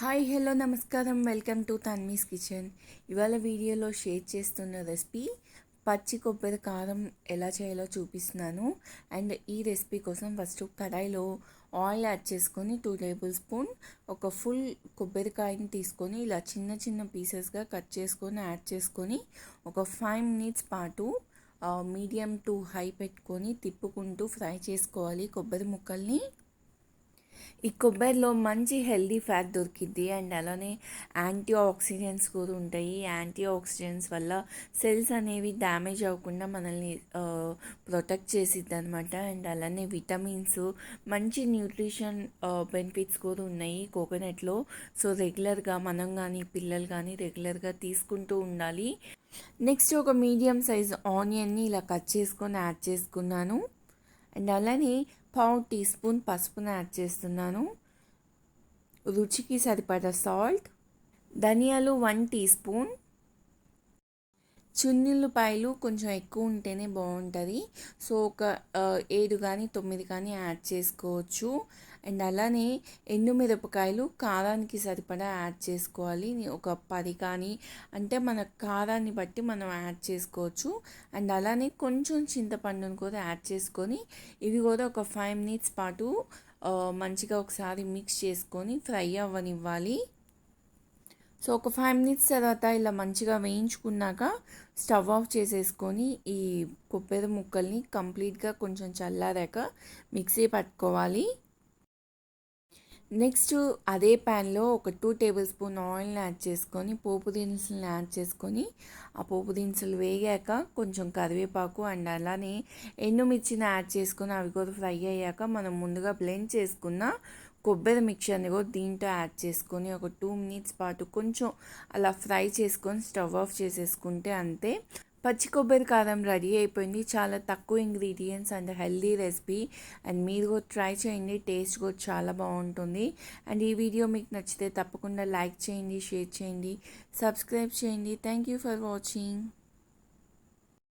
Hi hello నమస్కారం. Welcome to Tanmi's kitchen. ఇవాళ వీడియోలో షేర్ చేస్తున్న రెసిపీ పచ్చి కొబ్బరి కారం ఎలా చేయాలో చూపిస్తున్నాను. అండ్ ఈ రెసిపీ కోసం ఫస్ట్ కడాయిలో ఆయిల్ యాడ్ చేసుకొని టూ టేబుల్ స్పూన్ ఒక ఫుల్ కొబ్బరికాయని తీసుకొని ఇలా చిన్న చిన్న పీసెస్గా కట్ చేసుకొని యాడ్ చేసుకొని ఒక ఫైవ్ మినిట్స్ పాటు మీడియం టు హై పెట్టుకొని తిప్పుకుంటూ ఫ్రై చేసుకోవాలి కొబ్బరి ముక్కల్ని. ఈ కొబ్బరిలో మంచి హెల్దీ ఫ్యాట్ దొరికిద్ది. అండ్ అలానే యాంటీ ఆక్సిడెంట్స్ కూడా ఉంటాయి. యాంటీ ఆక్సిడెంట్స్ వల్ల సెల్స్ అనేవి డ్యామేజ్ అవ్వకుండా మనల్ని ప్రొటెక్ట్ చేసిద్ది అనమాట అండ్ అలానే విటమిన్స్ మంచి న్యూట్రిషన్ బెనిఫిట్స్ కూడా ఉన్నాయి కోకోనట్లో. సో రెగ్యులర్గా మనం కానీ పిల్లలు కానీ రెగ్యులర్గా తీసుకుంటూ ఉండాలి. నెక్స్ట్ ఒక మీడియం సైజ్ ఆనియన్ని ఇలా కట్ చేసుకొని యాడ్ చేసుకున్నాను. అండ్ అలానే పావు టీ స్పూన్ పసుపును యాడ్ చేస్తున్నాను. రుచికి సరిపడ సాల్ట్. ధనియాలు వన్ టీ స్పూన్. చున్నులపాయలు కొంచెం ఎక్కువ ఉంటేనే బాగుంటుంది. సో ఒక ఏడు కానీ తొమ్మిది కానీ యాడ్ చేసుకోవచ్చు. అండ్ అలానే ఎండుమిరపకాయలు కారానికి సరిపడా యాడ్ చేసుకోవాలి. ఒక పది కానీ అంటే మన కారాన్ని బట్టి మనం యాడ్ చేసుకోవచ్చు. అండ్ అలానే కొంచెం చింతపండును కూడా యాడ్ చేసుకొని ఇవి కూడా ఒక ఫైవ్ మినిట్స్ పాటు మంచిగా ఒకసారి మిక్స్ చేసుకొని ఫ్రై అవ్వనివ్వాలి. సో ఒక ఫైవ్ మినిట్స్ తర్వాత ఇలా మంచిగా వేయించుకున్నాక స్టవ్ ఆఫ్ చేసేసుకొని ఈ కొబ్బెర ముక్కల్ని కంప్లీట్గా కొంచెం చల్లారాక మిక్సీ పట్టుకోవాలి. నెక్స్ట్ అదే ప్యాన్లో ఒక టూ టేబుల్ స్పూన్ ఆయిల్ని యాడ్ చేసుకొని పోపు దినుసులను యాడ్ చేసుకొని ఆ పోపు దినుసులు వేగాక కొంచెం కరివేపాకు అండ్ అలానే ఎండుమిర్చిని యాడ్ చేసుకొని అవి కూడా ఫ్రై అయ్యాక మనం ముందుగా బ్లెండ్ చేసుకున్న కొబ్బరి మిక్చర్ని కూడా దీంట్లో యాడ్ చేసుకొని ఒక టూ మినిట్స్ పాటు కొంచెం అలా ఫ్రై చేసుకొని స్టవ్ ఆఫ్ చేసేసుకుంటే అంతే. పచ్చి కొబ్బరి కారం రెడీ అయిపోయింది. చాలా తక్కువ ingredients and healthy recipe. And మీరు కూడా ట్రై చేయండి. టేస్ట్ కూడా చాలా బాగుంటుంది. అండ్ ఈ వీడియో మీకు నచ్చితే తప్పకుండా లైక్ చేయండి షేర్ చేయండి సబ్స్క్రైబ్ చేయండి. Thank you for watching.